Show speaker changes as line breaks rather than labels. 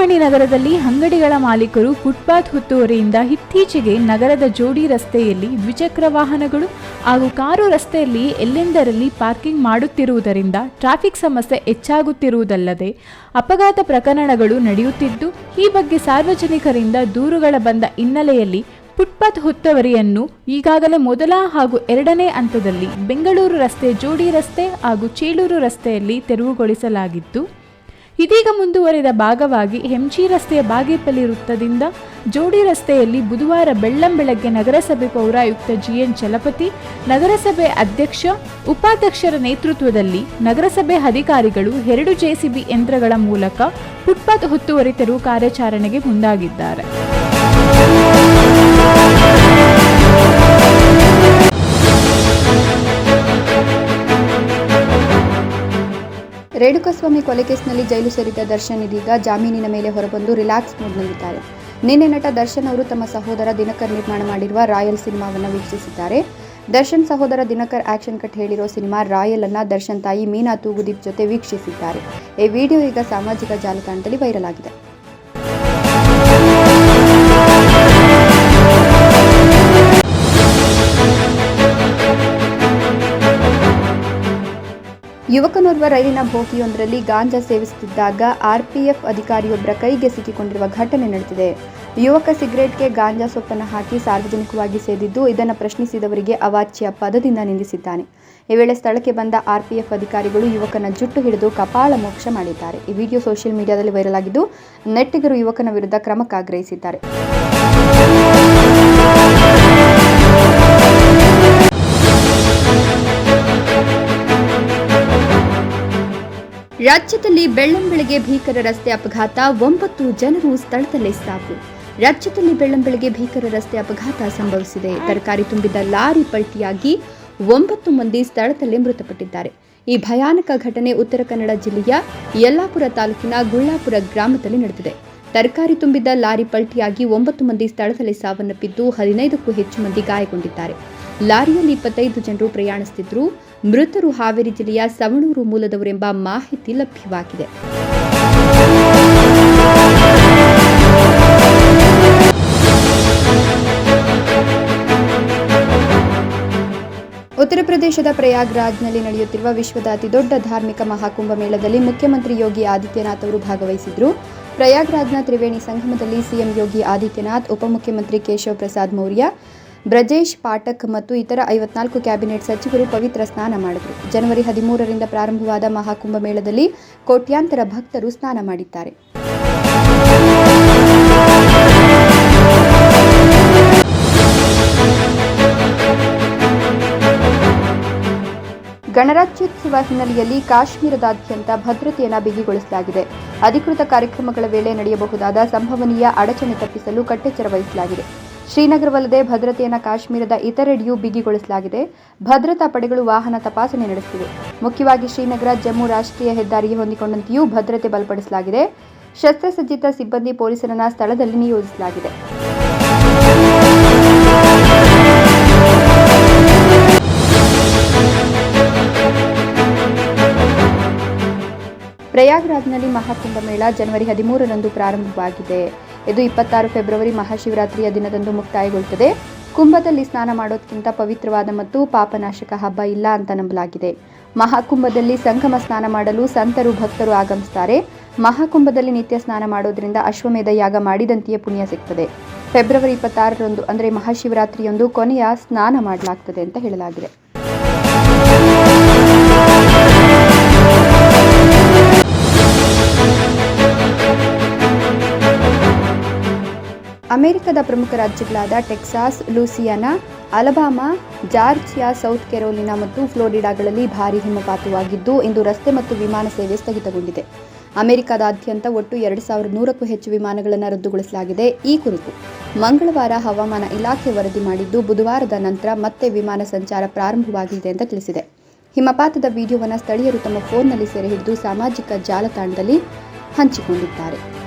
ಚಿಂತಾಮಣಿ ನಗರದಲ್ಲಿ ಅಂಗಡಿಗಳ ಮಾಲೀಕರು ಫುಟ್ಪಾತ್ ಹುತ್ತುವರಿಯಿಂದ ಇತ್ತೀಚೆಗೆ ನಗರದ ಜೋಡಿ ರಸ್ತೆಯಲ್ಲಿ ದ್ವಿಚಕ್ರ ವಾಹನಗಳು ಹಾಗೂ ಕಾರು ರಸ್ತೆಯಲ್ಲಿ ಎಲ್ಲೆಂದರಲ್ಲಿ ಪಾರ್ಕಿಂಗ್ ಮಾಡುತ್ತಿರುವುದರಿಂದ ಟ್ರಾಫಿಕ್ ಸಮಸ್ಯೆ ಹೆಚ್ಚಾಗುತ್ತಿರುವುದಲ್ಲದೆ ಅಪಘಾತ ಪ್ರಕರಣಗಳು ನಡೆಯುತ್ತಿದ್ದು, ಈ ಬಗ್ಗೆ ಸಾರ್ವಜನಿಕರಿಂದ ದೂರುಗಳ ಬಂದ ಹಿನ್ನೆಲೆಯಲ್ಲಿ ಫುಟ್ಪಾತ್ ಹುತ್ತುವರಿಯನ್ನು ಈಗಾಗಲೇ ಮೊದಲ ಹಾಗೂ ಎರಡನೇ ಹಂತದಲ್ಲಿ ಬೆಂಗಳೂರು ರಸ್ತೆ ಜೋಡಿ ರಸ್ತೆ ಹಾಗೂ ಚೇಳೂರು ರಸ್ತೆಯಲ್ಲಿ ತೆರವುಗೊಳಿಸಲಾಗಿದ್ದು ಇದೀಗ ಮುಂದುವರಿದ ಭಾಗವಾಗಿ ಹೆಂಚಿ ರಸ್ತೆಯ ಬಾಗೇಪಲ್ಲಿ ವೃತ್ತದಿಂದ ಜೋಡಿ ರಸ್ತೆಯಲ್ಲಿ ಬುಧವಾರ ಬೆಳ್ಳಂಬೆಳಗ್ಗೆ ನಗರಸಭೆ ಪೌರಾಯುಕ್ತ ಜಿಎನ್ ಚಲಪತಿ, ನಗರಸಭೆ ಅಧ್ಯಕ್ಷ, ಉಪಾಧ್ಯಕ್ಷರ ನೇತೃತ್ವದಲ್ಲಿ ನಗರಸಭೆ ಅಧಿಕಾರಿಗಳು ಎರಡು ಜೆಸಿಬಿ ಯಂತ್ರಗಳ ಮೂಲಕ ಫುಟ್ಪಾತ್ ಹೊತ್ತುವರಿ ತೆರವು ಕಾರ್ಯಾಚರಣೆಗೆ ಮುಂದಾಗಿದ್ದಾರೆ.
ರೇಣುಕಾಸ್ವಾಮಿ ಕೊಲೆ ಕೇಸ್ನಲ್ಲಿ ಜೈಲು ಸೇರಿದ್ದ ದರ್ಶನ್ ಇದೀಗ ಜಾಮೀನಿನ ಮೇಲೆ ಹೊರಬಂದು ರಿಲ್ಯಾಕ್ಸ್ ಮೂಡ್ನಲ್ಲಿದ್ದಾರೆ. ನಿನ್ನೆ ನಟ ದರ್ಶನ್ ಅವರು ತಮ್ಮ ಸಹೋದರ ದಿನಕರ್ ನಿರ್ಮಾಣ ಮಾಡಿರುವ ರಾಯಲ್ ಸಿನಿಮಾವನ್ನು ವೀಕ್ಷಿಸಿದ್ದಾರೆ. ದರ್ಶನ್ ಸಹೋದರ ದಿನಕರ್ ಆಕ್ಷನ್ ಕಟ್ ಹೇಳಿರೋ ಸಿನಿಮಾ ರಾಯಲ್ ಅನ್ನ ದರ್ಶನ್ ತಾಯಿ ಮೀನಾ ತೂಗುದೀಪ್ ಜೊತೆ ವೀಕ್ಷಿಸಿದ್ದಾರೆ. ಈ ವಿಡಿಯೋ ಈಗ ಸಾಮಾಜಿಕ ಜಾಲತಾಣದಲ್ಲಿ ವೈರಲ್ ಆಗಿದೆ. ಯುವಕನೋರ್ವ ರೈಲಿನ ಬೋಗಿಯೊಂದರಲ್ಲಿ ಗಾಂಜಾ ಸೇವಿಸುತ್ತಿದ್ದಾಗ ಆರ್ಪಿಎಫ್ ಅಧಿಕಾರಿಯೊಬ್ಬರ ಕೈಗೆ ಸಿಕ್ಕಿಕೊಂಡಿರುವ ಘಟನೆ ನಡೆದಿದೆ. ಯುವಕ ಸಿಗರೇಟ್ಗೆ ಗಾಂಜಾ ಸೊಪ್ಪನ್ನು ಹಾಕಿ ಸಾರ್ವಜನಿಕವಾಗಿ ಸೇದಿದ್ದು, ಇದನ್ನು ಪ್ರಶ್ನಿಸಿದವರಿಗೆ ಅವಾಚ್ಯ ಪದದಿಂದ ನಿಂದಿಸಿದ್ದಾನೆ. ಈ ವೇಳೆ ಸ್ಥಳಕ್ಕೆ ಬಂದ ಆರ್ಪಿಎಫ್ ಅಧಿಕಾರಿಗಳು ಯುವಕನ ಜುಟ್ಟು ಹಿಡಿದು ಕಪಾಳ ಮೋಕ್ಷ ಮಾಡಿದ್ದಾರೆ. ಈ ವಿಡಿಯೋ ಸೋಷಿಯಲ್ ಮೀಡಿಯಾದಲ್ಲಿ ವೈರಲ್ ಆಗಿದ್ದು, ನೆಟ್ಟಿಗರು ಯುವಕನ ವಿರುದ್ಧ ಕ್ರಮಕ್ಕಾಗ್ರಹಿಸಿದ್ದಾರೆ ರಾಜ್ಯದಲ್ಲಿ ಬೆಳ್ಳಂಬೆಳಗ್ಗೆ ಭೀಕರ ರಸ್ತೆ ಅಪಘಾತ. ಒಂಬತ್ತು ಜನರು ಸ್ಥಳದಲ್ಲೇ ಸಾವು. ರಾಜ್ಯದಲ್ಲಿ ಬೆಳ್ಳಂಬೆಳಗ್ಗೆ ಭೀಕರ ರಸ್ತೆ ಅಪಘಾತ ಸಂಭವಿಸಿದೆ. ತರಕಾರಿ ತುಂಬಿದ್ದ ಲಾರಿ ಪಲ್ಟಿಯಾಗಿ ಒಂಬತ್ತು ಮಂದಿ ಸ್ಥಳದಲ್ಲೇ ಮೃತಪಟ್ಟಿದ್ದಾರೆ. ಈ ಭಯಾನಕ ಘಟನೆ ಉತ್ತರ ಕನ್ನಡ ಜಿಲ್ಲೆಯ ಯಲ್ಲಾಪುರ ತಾಲೂಕಿನ ಗುಳ್ಳಾಪುರ ಗ್ರಾಮದಲ್ಲಿ ನಡೆದಿದೆ. ತರಕಾರಿ ತುಂಬಿದ್ದ ಲಾರಿ ಪಲ್ಟಿಯಾಗಿ ಒಂಬತ್ತು ಮಂದಿ ಸ್ಥಳದಲ್ಲೇ ಸಾವನ್ನಪ್ಪಿದ್ದು ಹದಿನೈದಕ್ಕೂ ಹೆಚ್ಚು ಮಂದಿ ಗಾಯಗೊಂಡಿದ್ದಾರೆ. ಲಾರಿಯಲ್ಲಿ ಇಪ್ಪತ್ತೈದು ಜನರು ಪ್ರಯಾಣಿಸುತ್ತಿದ್ದರು. ಮೃತರು ಹಾವೇರಿ ಜಿಲ್ಲೆಯ ಸವಣೂರು ಮೂಲದವರೆಂಬ ಮಾಹಿತಿ ಲಭ್ಯವಾಗಿದೆ. ಉತ್ತರ ಪ್ರದೇಶದ ಪ್ರಯಾಗ್ರಾಜ್ನಲ್ಲಿ ನಡೆಯುತ್ತಿರುವ ವಿಶ್ವದ ಅತಿದೊಡ್ಡ ಧಾರ್ಮಿಕ ಮಹಾಕುಂಭ ಮೇಳದಲ್ಲಿ ಮುಖ್ಯಮಂತ್ರಿ ಯೋಗಿ ಆದಿತ್ಯನಾಥ್ ಅವರು ಭಾಗವಹಿಸಿದ್ರು. ಪ್ರಯಾಗ್ರಾಜ್ನ ತ್ರಿವೇಣಿ ಸಂಗಮದಲ್ಲಿ ಸಿಎಂ ಯೋಗಿ ಆದಿತ್ಯನಾಥ್, ಉಪಮುಖ್ಯಮಂತ್ರಿ ಕೇಶವ್ ಪ್ರಸಾದ್ ಮೌರ್ಯ ಬ್ರಜೇಶ್ ಪಾಠಕ್ ಮತ್ತು ಇತರ ಐವತ್ನಾಲ್ಕು ಕ್ಯಾಬಿನೆಟ್ ಸಚಿವರು ಪವಿತ್ರ ಸ್ನಾನ ಮಾಡಿದರು. ಜನವರಿ ಹದಿಮೂರರಿಂದ ಪ್ರಾರಂಭವಾದ ಮಹಾಕುಂಭ ಮೇಳದಲ್ಲಿ ಕೋಟ್ಯಾಂತರ ಭಕ್ತರು ಸ್ನಾನ ಮಾಡಿದ್ದಾರೆ. ಗಣರಾಜ್ಯೋತ್ಸವ ಹಿನ್ನೆಲೆಯಲ್ಲಿ ಕಾಶ್ಮೀರದಾದ್ಯಂತ ಭದ್ರತೆಯನ್ನು ಬಿಗಿಗೊಳಿಸಲಾಗಿದೆ. ಅಧಿಕೃತ ಕಾರ್ಯಕ್ರಮಗಳ ವೇಳೆ ನಡೆಯಬಹುದಾದ ಸಂಭವನೀಯ ಅಡಚಣೆ ತಪ್ಪಿಸಲು ಕಟ್ಟೆಚ್ಚರ ವಹಿಸಲಾಗಿದೆ. ಶ್ರೀನಗರವಲ್ಲದೆ ಭದ್ರತೆಯನ್ನು ಕಾಶ್ಮೀರದ ಇತರೆಡೆಯೂ ಬಿಗಿಗೊಳಿಸಲಾಗಿದೆ. ಭದ್ರತಾ ಪಡೆಗಳು ವಾಹನ ತಪಾಸಣೆ ನಡೆಸಿವೆ ಮುಖ್ಯವಾಗಿ ಶ್ರೀನಗರ, ಜಮ್ಮು ರಾಷ್ಟ್ರೀಯ ಹೆದ್ದಾರಿಗೆ ಹೊಂದಿಕೊಂಡಂತೆಯೂ ಭದ್ರತೆ ಬಲಪಡಿಸಲಾಗಿದೆ. ಶಸ್ತ್ರಸಜ್ಜಿತ ಸಿಬ್ಬಂದಿ ಪೊಲೀಸರನ್ನ ಸ್ಥಳದಲ್ಲಿ ನಿಯೋಜಿಸಲಾಗಿದೆ. ಪ್ರಯಾಗ್ರಾಜ್ನಲ್ಲಿ ಮಹಾಕುಂಭ ಮೇಳ ಜನವರಿ ಹದಿಮೂರರಂದು ಪ್ರಾರಂಭವಾಗಿದೆ. ಇದು ಇಪ್ಪತ್ತಾರು ಫೆಬ್ರವರಿ ಮಹಾಶಿವರಾತ್ರಿಯ ದಿನದಂದು ಮುಕ್ತಾಯಗೊಳ್ಳುತ್ತದೆ. ಕುಂಭದಲ್ಲಿ ಸ್ನಾನ ಮಾಡೋದಕ್ಕಿಂತ ಪವಿತ್ರವಾದ ಮತ್ತು ಪಾಪನಾಶಕ ಹಬ್ಬ ಇಲ್ಲ ಅಂತ ನಂಬಲಾಗಿದೆ. ಮಹಾಕುಂಭದಲ್ಲಿ ಸಂಗಮ ಸ್ನಾನ ಮಾಡಲು ಸಂತರು ಭಕ್ತರು ಆಗಮಿಸ್ತಾರೆ. ಮಹಾಕುಂಭದಲ್ಲಿ ನಿತ್ಯ ಸ್ನಾನ ಮಾಡೋದ್ರಿಂದ ಅಶ್ವಮೇಧ ಯಾಗ ಮಾಡಿದಂತೆಯೇ ಪುಣ್ಯ ಸಿಗ್ತದೆ. ಫೆಬ್ರವರಿ ಇಪ್ಪತ್ತಾರರಂದು, ಅಂದರೆ ಮಹಾಶಿವರಾತ್ರಿಯೊಂದು ಕೊನೆಯ ಸ್ನಾನ ಮಾಡಲಾಗ್ತದೆ ಅಂತ ಹೇಳಲಾಗಿದೆ. ಅಮೆರಿಕದ ಪ್ರಮುಖ ರಾಜ್ಯಗಳಾದ Texas, Louisiana, Alabama, Georgia, South Carolina ಮತ್ತು ಫ್ಲೋರಿಡಾಗಳಲ್ಲಿ ಭಾರೀ ಹಿಮಪಾತವಾಗಿದ್ದು, ಇಂದು ರಸ್ತೆ ಮತ್ತು ವಿಮಾನ ಸೇವೆ ಸ್ಥಗಿತಗೊಂಡಿದೆ. ಅಮೆರಿಕದಾದ್ಯಂತ ಒಟ್ಟು ಎರಡು ಸಾವಿರದ ನೂರಕ್ಕೂ ಹೆಚ್ಚು ವಿಮಾನಗಳನ್ನು ರದ್ದುಗೊಳಿಸಲಾಗಿದೆ. ಈ ಕುರಿತು ಮಂಗಳವಾರ ಹವಾಮಾನ ಇಲಾಖೆ ವರದಿ ಮಾಡಿದ್ದು, ಬುಧವಾರದ ನಂತರ ಮತ್ತೆ ವಿಮಾನ ಸಂಚಾರ ಪ್ರಾರಂಭವಾಗಿದೆ ಅಂತ ತಿಳಿಸಿದೆ. ಹಿಮಪಾತದ ವಿಡಿಯೋವನ್ನು ಸ್ಥಳೀಯರು ತಮ್ಮ ಫೋನ್ನಲ್ಲಿ ಸೆರೆ ಹಿಡಿದು ಸಾಮಾಜಿಕ ಜಾಲತಾಣದಲ್ಲಿ ಹಂಚಿಕೊಂಡಿದ್ದಾರೆ.